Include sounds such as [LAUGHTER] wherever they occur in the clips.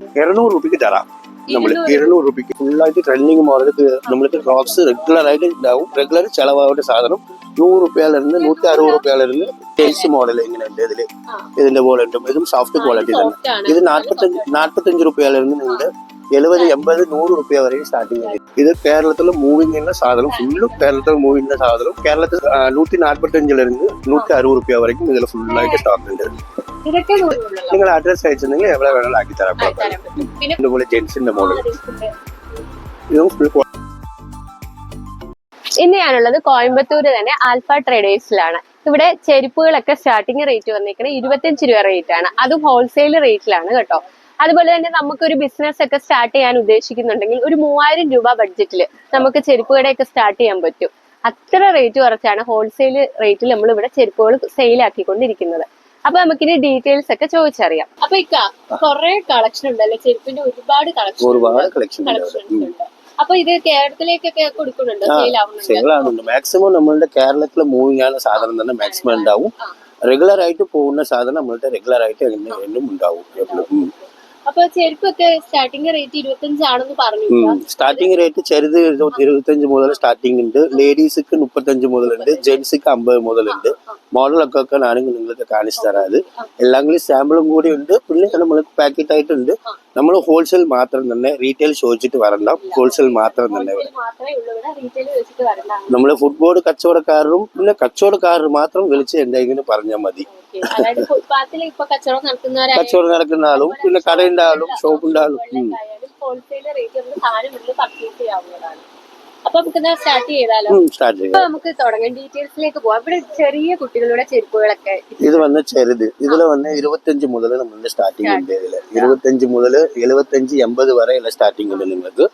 ഇരുന്നൂറ് രൂപയ്ക്ക് തരാം. നമ്മൾ ഇരുന്നൂറ് രൂപയ്ക്ക് ഫുള്ളായിട്ട് ട്രെൻഡിങ് മോഡലുക്ക് നമ്മൾക്ക് ടോപ്സ് റെഗുലർ ആയിട്ട് ഉണ്ടാവും റെഗുലർ ചിലവാകുന്ന സാധനം നൂറ് റുപ്യയിലിരുന്ന് നൂറ്റി അറുപത് റുപ്യയിലിരുന്ന് ടേൽസ് മോഡൽ ഇങ്ങനെയുണ്ട് ഇതിൽ ഇതിന്റെ പോലെ ഉണ്ട്. ഇതും സോഫ്റ്റ് ക്വാളിറ്റി തന്നെ. ഇത് നാൽപ്പത്തഞ്ച് നാൽപ്പത്തഞ്ച് റുപ്യയിലിരുന്ന് നിങ്ങളുടെ എഴുപത് എൺപത് നൂറ് റുപ്യ വരെയും സ്റ്റാർട്ടിങ് ചെയ്യും ഇത് കേരളത്തിൽ ചെയ്യുന്ന സാധനം ഫുള്ളും കേരളത്തിൽ മൂവിങ്ങിന്റെ സാധനം. കേരളത്തിൽ നൂറ്റി നാൽപ്പത്തഞ്ചിലിരുന്ന് നൂറ്റി അറുപത് റുപ്യ വരെയും ഇതിൽ ഫുള്ളായിട്ട് സ്റ്റാർട്ട് ഉണ്ട്. നിങ്ങൾ അഡ്രസ് അയച്ചിരുന്നെങ്കിൽ എവിടെ വേണമെങ്കിലും ആക്കി തരാം. അതുപോലെ ജെൻസിന്റെ മോഡൽ ഇന്ന് ഞാനുള്ളത് കോയമ്പത്തൂര് തന്നെ ആൽഫ ട്രേഡേഴ്സിലാണ്. ഇവിടെ ചെരുപ്പുകളൊക്കെ സ്റ്റാർട്ടിങ് റേറ്റ് വന്നിരിക്കുന്നത് ഇരുപത്തിയഞ്ച് രൂപ റേറ്റ് ആണ്. അതും ഹോൾസെയിൽ റേറ്റിലാണ് കേട്ടോ. അതുപോലെ തന്നെ നമുക്ക് ഒരു ബിസിനസ് ഒക്കെ സ്റ്റാർട്ട് ചെയ്യാൻ ഉദ്ദേശിക്കുന്നുണ്ടെങ്കിൽ ഒരു മൂവായിരം രൂപ ബഡ്ജറ്റിൽ നമുക്ക് ചെരുപ്പ് കടയൊക്കെ സ്റ്റാർട്ട് ചെയ്യാൻ പറ്റും. അത്ര റേറ്റ് കുറച്ചാണ് ഹോൾസെയിൽ റേറ്റിൽ നമ്മൾ ഇവിടെ ചെരുപ്പുകൾ സെയിൽ ആക്കിക്കൊണ്ടിരിക്കുന്നത്. അപ്പൊ നമുക്കിനി ഡീറ്റെയിൽസ് ഒക്കെ ചോദിച്ചറിയാം. അപ്പൊ ഇക്ക കൊറേ കളക്ഷൻ ഉണ്ടല്ലേ ചെരുപ്പിന്റെ ഒരുപാട് കളക്ഷൻ ഒരുപാട് കളക്ഷൻ ഉണ്ട് അപ്പൊ ഇത് കേരളത്തിലേക്കൊക്കെ കൊടുക്കുന്നുണ്ടോ? മാക്സിമം നമ്മളുടെ കേരളത്തിലെ മൂവിങ്ങാണ് ആണ് സാധനം തന്നെ മാക്സിമം ഉണ്ടാവും. റെഗുലർ ആയിട്ട് പോകുന്ന സാധനം നമ്മളുടെ റെഗുലർ ആയിട്ട് എന്നും ഉണ്ടാവും. അപ്പൊ ചെരുപ്പൊക്കെ സ്റ്റാർട്ടിംഗ് റേറ്റ് ഇരുപത്തഞ്ചാണെന്ന് പറഞ്ഞു സ്റ്റാർട്ടിംഗ് റേറ്റ് ചെറുത് ഇരുപത് ഇരുപത്തഞ്ച് മുതൽ സ്റ്റാർട്ടിംഗ് ഉണ്ട്. ലേഡീസിക്ക് മുപ്പത്തഞ്ച് മുതലുണ്ട്. ജെന്റ്സിക്ക് അമ്പത് മുതലുണ്ട്. മോഡലൊക്കെ ഒക്കെ ഞാനും നിങ്ങൾക്ക് കാണിച്ചു തരാത് എല്ലാം കൂടി സാമ്പിളും കൂടി ഉണ്ട്. പിന്നെ നമ്മൾ പാക്കറ്റ് ആയിട്ടുണ്ട്. നമ്മൾ ഹോൾസെയിൽ മാത്രം തന്നെ റീറ്റെയിൽ ചോദിച്ചിട്ട് വരണ്ട. ഹോൾസെയിൽ മാത്രം തന്നെ നമ്മൾ ഫുട്ബോൾ കച്ചവടക്കാരും പിന്നെ കച്ചവടക്കാരും മാത്രം വിളിച്ച് എന്തെങ്കിലും പറഞ്ഞാൽ മതി. അതായത് ഫുട്പാത്തിൽ ഇപ്പൊ കച്ചവടം നടത്തുന്നവരായാലും കച്ചവടം നടക്കുന്ന ആളും പിന്നെ കടയുടെ ആളും ഷോപ്പിന്റെ ആളും. ഹോൾസെയിൽ റേറ്റ് നമുക്ക് സാധനം പർച്ചേസ് ചെയ്യാവുന്നതാണ്. അപ്പൊ നമുക്ക് സ്റ്റാർട്ട് ചെയ്താലോ? അപ്പൊ നമുക്ക് തുടങ്ങാൻ ഡീറ്റെയിൽസിലേക്ക് പോവാം. ഇവിടെ ചെറിയ കുട്ടികളുടെ ചെരുപ്പുകളൊക്കെ ഇത് വന്ന് ചെറുത്. ഇതിൽ വന്ന് ഇരുപത്തഞ്ച് മുതൽ നമ്മളുടെ സ്റ്റാർട്ടിംഗ് ഉണ്ട് ഇതിൽ. ഇരുപത്തഞ്ച് മുതൽ എഴുപത്തഞ്ച് എൺപത് വരെയുള്ള സ്റ്റാർട്ടിംഗ് ഉണ്ട് നിങ്ങൾക്ക്.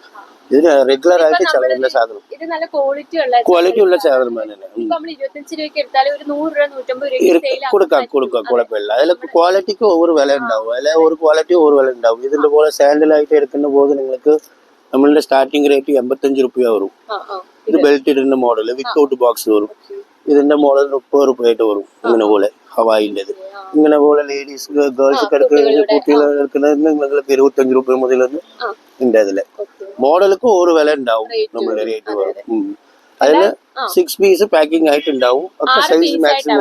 ഇതിന് റെഗുലർ ആയിട്ട് ചെലവുള്ള സാധനം. ഇത് നല്ല ക്വാളിറ്റി ഉള്ള ക്വാളിറ്റി ഉള്ള സാധനം തന്നെ കൊടുക്കാം കൊടുക്കാം കുഴപ്പമില്ല. അതിൽ ക്വാളിറ്റിക്ക് ഒരു വില ഉണ്ടാവും. അതിൽ ഒരു ക്വാളിറ്റി ഒരു വില ഉണ്ടാവും. ഇതിന്റെ പോലെ സാൻഡലായിട്ട് എടുക്കുന്ന പോലെ നിങ്ങൾക്ക് നമ്മളുടെ സ്റ്റാർട്ടിംഗ് റേറ്റ് എൺപത്തഞ്ച് റുപ്യ വരും. ഇത് ബെൽറ്റ് ഇടുന്ന മോഡൽ വിത്തൗട്ട് ബോക്സ് വരും. ഇതിന്റെ മോഡൽ മുപ്പത് റുപ്യ ആയിട്ട് വരും ഇങ്ങനെ പോലെ ഹവായിന്റെത്. ഇങ്ങനെ പോലെ ലേഡീസ് ഗേൾസ് എടുക്കുന്ന കുട്ടികൾ എടുക്കുന്നത് നിങ്ങൾക്ക് ഇരുപത്തഞ്ച് റുപ്യ മുതലൊന്നും ഉണ്ട് അതിൽ മോഡലുക്ക് ഒരു വില ഉണ്ടാവും നമ്മളുടെ റേറ്റ് വരും ഉം. അതിൽ സിക്സ് പീസ് പാക്കിംഗ് ആയിട്ട് ഉണ്ടാവും ഒക്കെ സൈസ് മാക്സിമം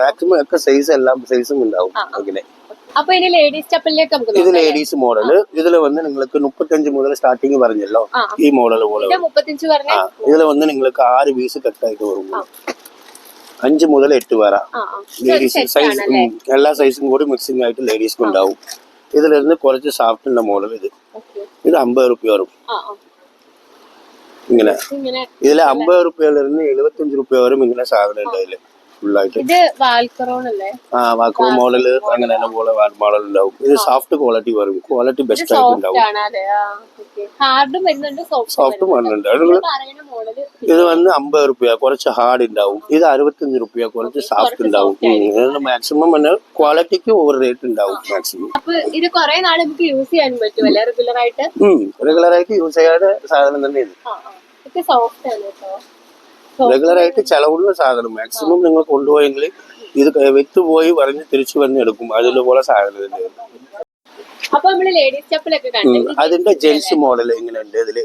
മാക്സിമം ഒക്കെ സൈസ് എല്ലാം സൈസും ഉണ്ടാവും അങ്ങനെ. ഇത് ലേഡീസ് മോഡൽ ഇതിൽ വന്ന് നിങ്ങൾക്ക് മുപ്പത്തഞ്ച് മുതൽ സ്റ്റാർട്ടിങ് പറഞ്ഞല്ലോ. ഈ മോഡൽ പോലെ ഇത് മുപ്പത്തഞ്ച് പറഞ്ഞ ഇതിൽ വന്ന് നിങ്ങൾക്ക് ആറ് പീസ് കട്ടായിട്ട് വരും. അഞ്ച് മുതൽ എട്ട് വരെ. ലേഡീസ് സൈസ് എല്ലാ സൈസും കൂടി മിക്സിംഗ് ആയിട്ട് ലേഡീസ്ക്ക് ഉണ്ടാവും. ഇതിലിരുന്ന് കുറച്ച് സാഫ്റ്റിന്റെ മോഡൽ ഇത്. ഇത് അമ്പത് റുപ്യ വരും. ഇങ്ങനെ. ഇതിൽ അമ്പത് റുപ്യയിലിരുന്ന് എഴുപത്തഞ്ച് റുപ്യ വരും ഇങ്ങനെ സാധനം ഉണ്ട് ഇതിൽ ഫുള്ളായിട്ട്. ആ വാക്കോ മോഡൽ അങ്ങനെ തന്നെ പോലെ മോഡൽ ഉണ്ടാവും. ഇത് സോഫ്റ്റ് ക്വാളിറ്റി വരും ക്വാളിറ്റി ബെസ്റ്റ് ആയിട്ട് ഉണ്ടാവും. സോഫ്റ്റ് വരുന്നുണ്ട് ഇത് വന്ന് അമ്പത് റുപ്യ കുറച്ച് ഹാർഡ് ഉണ്ടാവും. ഇത് അറുപത്തഞ്ച് റുപ്യ കുറച്ച് സോഫ്റ്റ് ഉണ്ടാവും. മാക്സിമം പിന്നെ ക്വാളിറ്റിക്ക് ഓവർ റേറ്റ് ഉണ്ടാവും മാക്സിമം ഇത് കുറെ നാൾ നമുക്ക് യൂസ് ചെയ്യാൻ പറ്റുമല്ലേ റെഗുലർ ആയിട്ട്? റെഗുലർ ആയിട്ട് യൂസ് ചെയ്യാതെ സാധനം തന്നെ ഇത്. ആ ആ. സോഫ്റ്റ് ആണ് കേട്ടോ. റെഗുലർ ആയിട്ട് ചെലവുള്ള സാധനം. മാക്സിമം നിങ്ങൾ കൊണ്ടുപോയെങ്കിൽ ഇത് വിറ്റുപോയി പറഞ്ഞ് തിരിച്ചു വന്ന് എടുക്കും. അതിലുള്ള സാധനത്തിന്റെ അതിന്റെ ജെൻസ് മോഡൽ എങ്ങനെയുണ്ട് ഇതിൽ?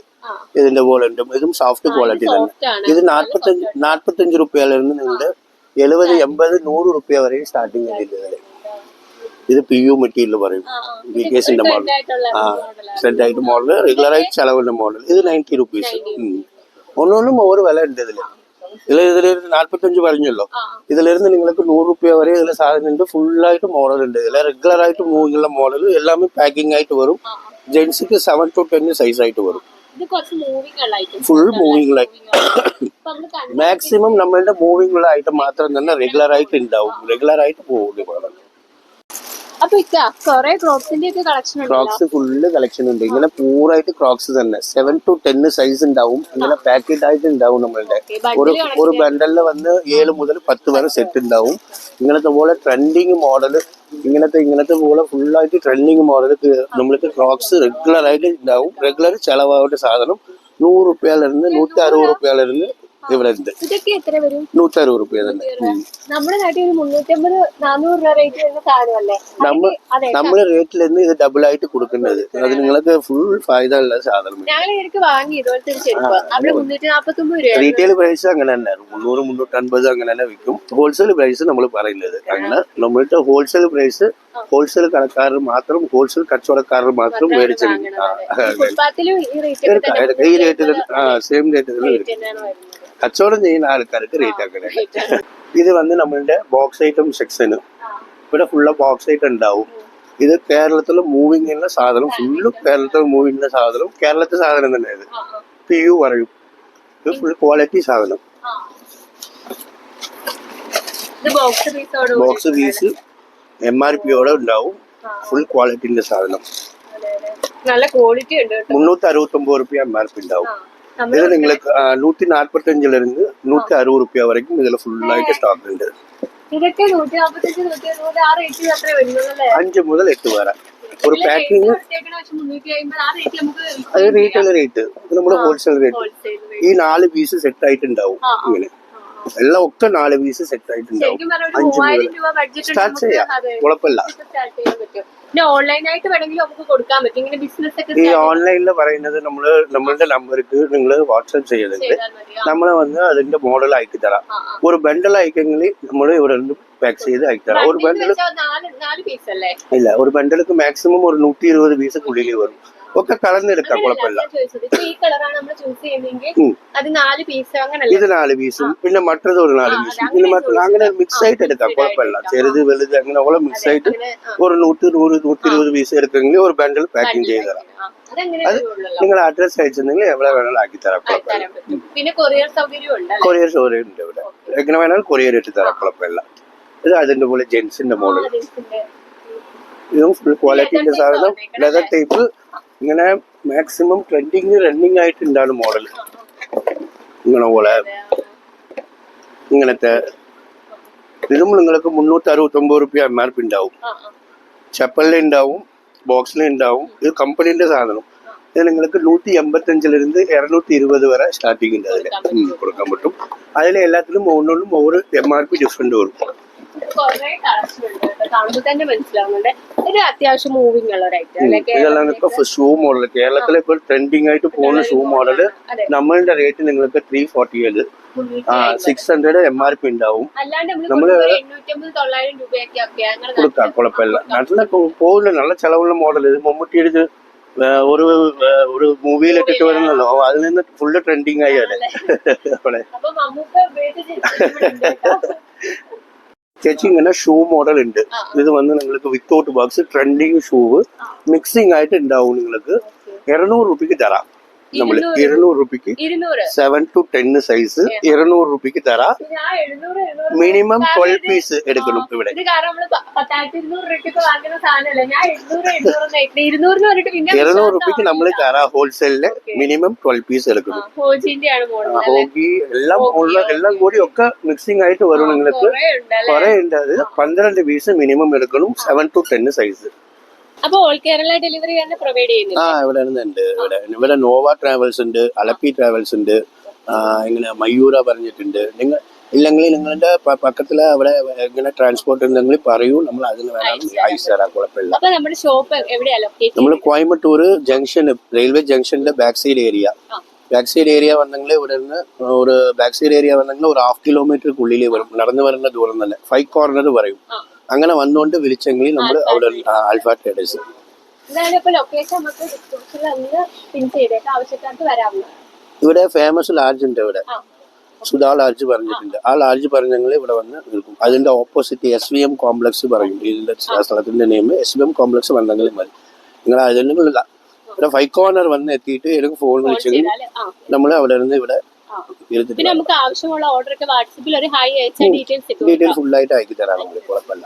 ഇതിന്റെ പോലെ ഉണ്ട്. ഇതും സോഫ്റ്റ് ക്വാളിറ്റി തന്നെ. ഇത് നാൽപ്പത്തഞ്ച് നാല്പത്തഞ്ച് റുപ്യയിലിരുന്ന് നിങ്ങളുടെ എഴുപത് എൺപത് നൂറ് റുപ്യ വരെ സ്റ്റാർട്ടിങ് ഇതിൽ ഇത് പി യു മെറ്റീരിയൽ പറയും. ബി കെ സിന്റെ മോഡൽ ആ സെറ്റ് ആയിട്ട് മോഡൽ റെഗുലർ ആയിട്ട് ചെലവുള്ള മോഡൽ ഇത് നയന്റി റുപ്പീസ് ഒന്നൊന്നും ഓരോ വില ഉണ്ട് ഇതിൽ ഇതിൽ ഇതിൽ നാല്പത്തഞ്ച് പറഞ്ഞല്ലോ. ഇതിലിരുന്ന് നിങ്ങൾക്ക് നൂറ് റുപ്യ വരെ ഇതിൽ സാധനം ഉണ്ട് ഫുള്ളായിട്ട് മോഡൽ ഉണ്ട് ഇതിൽ റെഗുലർ ആയിട്ട് മൂവിങ്ങുള്ള മോഡൽ എല്ലാം പാക്കിംഗ് ആയിട്ട് വരും. ജെൻസിക്ക് സെവൻ ടു ടെൻ സൈസ് ആയിട്ട് വരും. ഫുൾ മൂവിംഗ് മാക്സിമം നമ്മളുടെ മൂവിംഗ് ഉള്ള ഐറ്റം മാത്രം തന്നെ റെഗുലർ ആയിട്ട് ഉണ്ടാവും. റെഗുലർ ആയിട്ട് പോകും അപ്പൊ കൊറേ ക്രോപ്സിന്റെ ഒക്കെ കളക്ഷൻ ക്രോക്സ് ഫുള്ള് കളക്ഷൻ ഉണ്ട്. ഇങ്ങനെ പൂറായിട്ട് ക്രോക്സ് തന്നെ. സെവൻ ടു ടെൻ സൈസ് ഉണ്ടാവും. ഇങ്ങനെ പാക്കറ്റ് ആയിട്ട് ഉണ്ടാവും നമ്മളുടെ. ഒരു ഒരു ബണ്ടലിൽ വന്ന് ഏഴ് മുതൽ പത്ത് വരെ സെറ്റ് ഉണ്ടാവും. ഇങ്ങനത്തെ പോലെ ട്രെൻഡിങ് മോഡൽ ഇങ്ങനത്തെ ഇങ്ങനത്തെ പോലെ ഫുള്ളായിട്ട് ട്രെൻഡിങ് മോഡൽ നമ്മൾക്ക് ക്രോക്സ് റെഗുലർ ആയിട്ട് ഉണ്ടാവും. റെഗുലർ ചെലവാവേണ്ട സാധനം നൂറ് റുപ്യയിലിരുന്ന് നൂറ്റി അറുപത് റുപ്യയിലിരുന്ന് ഇവിടെ ഉണ്ട് ഇതൊക്കെ എത്ര വരും? നൂറ്റി അറുപത് റുപ്യ തന്നെ. നമ്മുടെ നാട്ടിൽ ഒരു മുന്നൂറ്റമ്പത് നാനൂറ് രൂപ റേറ്റ് വരുന്ന സാധനമല്ലേ? നമ്മ നമ്മുടെ റേറ്റിൽ നിന്ന് ഇത് ഡബിൾ ആയിട്ട് കൊടുക്കുന്നത് അത് നിങ്ങൾക്ക് ഫുൾ ഫായ്ദ ഉള്ള സാധനം. ഞങ്ങൾ എനിക്ക് വാങ്ങി ഇതുപോലത്തെ ഒരു ചെരുപ്പ്. അവിടെ മുന്നൂറ്റി നാപ്പത്തി ഒമ്പത് രൂപ റീറ്റെയിൽ പ്രൈസ് അങ്ങനെ തന്നെ. മുന്നൂറ് മുന്നൂറ്റി അൻപത് അങ്ങനെ തന്നെ വിൽക്കും. ഹോൾസെയിൽ പ്രൈസ് നമ്മൾ പറയുന്നത്. അങ്ങനെ നമ്മളുടെ ഹോൾസെയിൽ പ്രൈസ് ഹോൾസെയിൽ കടക്കാരർ മാത്രം ഹോൾസെയിൽ കച്ചവടക്കാരർ മാത്രം മേടിച്ചു ഈ റേറ്റ് ആ സെയിം റേറ്റിൽ തന്നെ കച്ചവടം ചെയ്യുന്ന ആൾക്കാർക്ക് റേറ്റ് അങ്ങനെ ഇത് വന്ന് നമ്മളുടെ ബോക്സ് ഐറ്റം ഇവിടെ ഫുള്ള് ബോക്സ് ഐറ്റം ഉണ്ടാവും. ഇത് കേരളത്തിൽ മൂവിങ് ചെയ്യുന്ന സാധനം ഫുള്ള് കേരളത്തിൽ. മൂവിങ് ചെയ്യുന്ന സാധനം കേരളത്തിൽ സാധനം തന്നെ ഇത്. പി യു പറയും. ഇത് ഫുൾ ക്വാളിറ്റി സാധനം. Box piece M R P പിയോടെ ഉണ്ടാവും. ഫുൾ ക്വാളിറ്റിന്റെ സാധനം. നല്ല ക്വാളിറ്റി ഉണ്ട് മുന്നൂറ്റി അറുപത്തി ഒമ്പത് റുപ്യ എം ആർ പി ഉണ്ടാവും இதில் எங்களுக்கு நூற்றி நாற்பத்தஞ்சிலிருந்து நூற்றி அறுபது ரூபாய் வரைக்கும் இதில் ஃபுல்லாகிட்டு ஸ்டாக் உண்டு. அஞ்சு முதல் எட்டு வரை ஒரு பேக்கிங் അത് റീറ്റെയിൽ റേറ്റ് നമ്മുടെ ഹോൾസെയിൽ റേറ്റ് ഈ നാല് പീസ് സെറ്റ് ആയിട്ടുണ്ടാവും ഇങ്ങനെ. എല്ലാം ഒക്കെ നാല് പീസ് സെറ്റ് ആയിട്ടുണ്ടാവും. അഞ്ച് മുതൽ സ്റ്റാർട്ട് ചെയ്യാം. കുഴപ്പമില്ല. ഈ ഓൺലൈനിൽ പറയുന്നത് നമ്മൾ നമ്മളുടെ നമ്പർക്ക് നിങ്ങൾ വാട്സപ്പ് ചെയ്യുന്നുണ്ട് നമ്മളെ വന്ന് അതിന്റെ മോഡൽ അയക്കി തരാം. ഒരു ബണ്ടൽ അയക്കെങ്കിൽ നമ്മൾ ഇവിടെ നിന്ന് പാക്ക് ചെയ്ത് അയക്കി തരാം. ഒരു ബണ്ടൽ ഇല്ല ഒരു ബണ്ടിലേക്ക് മാക്സിമം ഒരു നൂറ്റി ഇരുപത് പീസ് ഉള്ളിൽ വരും. ഒക്കെ കളഞ്ഞെടുക്കാം കുഴപ്പമില്ല. ഇത് നാല് പീസും പിന്നെ മറ്റത് ഒരു നാല് പീസും പിന്നെ മറ്റൊരു അങ്ങനെ മിക്സ് ആയിട്ട് എടുക്കാം കുഴപ്പമില്ല. ചെറുത് വലുത് അങ്ങനെ ഓളെ മിക്സ് ആയിട്ട് ഒരു നൂറ്റി നൂറ് നൂറ്റി ഇരുപത് പീസ് എടുക്കുമെങ്കിൽ ഒരു ബണ്ടിൽ പാക്കിംഗ് ചെയ്ത് തരാം. അത് നിങ്ങൾ അഡ്രസ് അയച്ചിരുന്നെങ്കിൽ എവിടെ വേണമെങ്കിലും ആക്കി തരാം കുഴപ്പമില്ല. പിന്നെ കൊറിയർ സൗകര്യം ഉണ്ട് ഇവിടെ. എങ്ങനെ വേണമെങ്കിലും കൊറിയർ ഇട്ട് തരാം കുഴപ്പമില്ല. ഇത് അതിന്റെ പോലെ ജെൻസിന്റെ മോഡൽ. ഇതും ഫുൾ ക്വാളിറ്റിന്റെ സാധനം ലെതർ ടൈപ്പ് ഇങ്ങനെ മാക്സിമം ട്രെൻഡിങ് റണ്ണിങ് ആയിട്ടുണ്ടാണ് മോഡൽ ഇങ്ങനെ പോലെ. ഇങ്ങനത്തെ. ഇതും നിങ്ങൾക്ക് മുന്നൂറ്റി അറുപത്തൊമ്പത് റുപ്യ എം ആർ പി ഉണ്ടാവും. ചപ്പലിലുണ്ടാവും ബോക്സിലുണ്ടാവും ഇത് കമ്പനിന്റെ സാധനം. ഇത് നിങ്ങൾക്ക് നൂറ്റി എൺപത്തഞ്ചിലിരുന്ന് ഇരുന്നൂറ്റി ഇരുപത് വരെ സ്റ്റാർട്ടിങ് ഉണ്ട് അതിൽ കൊടുക്കാൻ പറ്റും. അതിൽ എല്ലാത്തിലും ഓരോന്നും over M R P different വരും. കുറേ കളക്ഷൻ ഉണ്ട് കേട്ടോ. തന്നെ മനസ്സിലാവുന്നുണ്ട് ഇത് അത്യാവശ്യം മൂവിങ് ഉള്ള ഒരു ഇതെല്ലാം ഇപ്പൊ ഷൂ മോഡൽ കേരളത്തിലെ ഇപ്പോൾ ട്രെൻഡിങ് ആയിട്ട് പോകുന്ന ഷൂ മോഡൽ നമ്മളുടെ റേറ്റ് നിങ്ങൾക്ക് ത്രീ ഫോർട്ടി ഏഴ് six hundred M R P ഉണ്ടാവും. നമ്മൾ കൊടുക്കാം കുഴപ്പമില്ല. നല്ല പോകില്ല നല്ല ചെലവുള്ള മോഡൽ ഇത് മമ്മൂട്ടി എടുത്ത് ഒരു ഒരു ഇട്ടിട്ട് വരുന്നല്ലോ. അതിൽ നിന്ന് ഫുള്ള് ട്രെൻഡിങ് ആയി അല്ലേ അവിടെ [LAUGHS] ചേച്ചി ഇങ്ങനെ ഷൂ മോഡൽ ഉണ്ട്. ഇത് വന്ന് നിങ്ങൾക്ക് without box trending shoe mixing ആയിട്ട് ഉണ്ടാവും നിങ്ങൾക്ക്. ഇരുന്നൂറ് റുപ്യക്ക് തരാം. നമ്മൾ ഇരുന്നൂറ്. ഇരുന്നൂറ് സെവൻ ടു ടെൻ സൈസ് ഇരുന്നൂറ് റുപ്യക്ക് തരാം. മിനിമം ട്വൽവ് പീസ് എടുക്കണം ഇവിടെ. ഇരുന്നൂറ് രൂപയ്ക്ക് നമ്മൾ തരാം ഹോൾസെയിലിൽ മിനിമം ട്വൽവ് പീസ് എടുക്കണം. ഹോക്കി ഹോഗി എല്ലാം ഉള്ള എല്ലാം കൂടി ഒക്കെ മിക്സിംഗ് ആയിട്ട് വരും നിങ്ങൾക്ക്. കുറെ ഉണ്ട്. അത് പന്ത്രണ്ട് പീസ് മിനിമം എടുക്കണം. സെവൻ ടു ടെൻ സൈസ് അപ്പൊ ഓൾ കേരള ഡെലിവറി തന്നെ പ്രൊവൈഡ് ആ ഇവിടെ ഉണ്ട് ഇവിടെ ഇവിടെ നോവ ട്രാവൽസ് ഉണ്ട് അലപ്പി ട്രാവൽസ് ഉണ്ട് ഇങ്ങനെ മയൂര പറഞ്ഞിട്ടുണ്ട്. നിങ്ങൾ ഇല്ലെങ്കിൽ നിങ്ങളുടെ പക്കത്തിൽ അവിടെ ഇങ്ങനെ ട്രാൻസ്പോർട്ട് ഉണ്ടെങ്കിൽ പറയൂ നമ്മൾ അതിന് വേണം അയച്ചു തരാം. കുഴപ്പമില്ല. നമ്മൾ Coimbatore junction railway ജംഗ്ഷന്റെ back side area back side area വന്നെങ്കിൽ ഇവിടെ നിന്ന് ഒരു ബാക്ക് സൈഡ് ഏരിയ വന്നെങ്കിൽ ഒരു ഹാഫ് കിലോമീറ്റർക്കുള്ളിൽ വരും നടന്നു വരുന്ന ദൂരം തന്നെ. ഫൈവ് കോർണർ പറയും. അങ്ങനെ വന്നുകൊണ്ട് വിളിച്ചെങ്കിൽ നമ്മൾ അവിടെ ആൽഫ ട്രേഡേഴ്സ് ഇവിടെ ഫേമസ് ലാഡ്ജ് ഉണ്ട് ഇവിടെ. സുധാ ലാഡ്ജ് പറഞ്ഞിട്ടുണ്ട്. ആ ലാഡ്ജ് പറഞ്ഞെങ്കിൽ ഇവിടെ വന്ന് നിൽക്കും. അതിന്റെ opposite S V M complex പറയും. ഇതിന്റെ സ്ഥലത്തിന്റെ name S V M complex വന്നെങ്കിൽ മതി നിങ്ങൾ അതിനുള്ള ഇവിടെ ഫൈവ് കോർണർ വന്ന് എത്തിയിട്ട് എനിക്ക് ഫോൺ വിളിച്ചെങ്കിൽ നമ്മൾ അവിടെ നിന്ന് ഇവിടെ പിന്നെ നമുക്ക് ആവശ്യമുള്ള ഓർഡർ ഒക്കെ വാട്സപ്പിൽ ഒരു ഹൈ അയച്ച ഡീറ്റെയിൽസ് ഇട്ടു ഫുൾ ഫുള്ളായിട്ട് അയക്കി തരാം കുഴപ്പമില്ല.